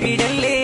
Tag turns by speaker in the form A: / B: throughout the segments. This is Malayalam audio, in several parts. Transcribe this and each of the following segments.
A: ஒப்பிடல்லே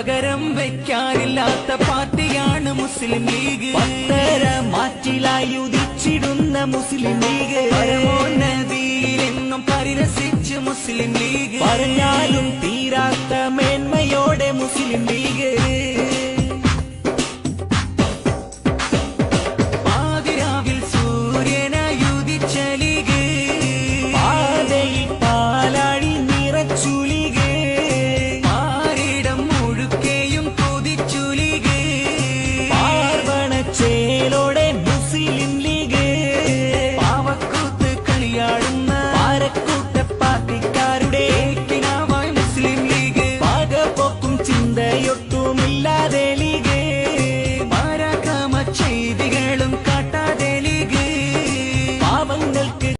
B: പകരം വെക്കാനില്ലാത്ത പാർട്ടിയാണ് മുസ്ലിം ലീഗ്.
A: പത്തര മാറ്റിലായി ഉദിച്ചിടുന്ന മുസ്ലിം ലീഗ്.
B: നദിയിലെന്നും പരിരസിച്ച് മുസ്ലിം ലീഗ്. പറഞ്ഞാലും തീരാത്ത മേന്മയോടെ മുസ്ലിം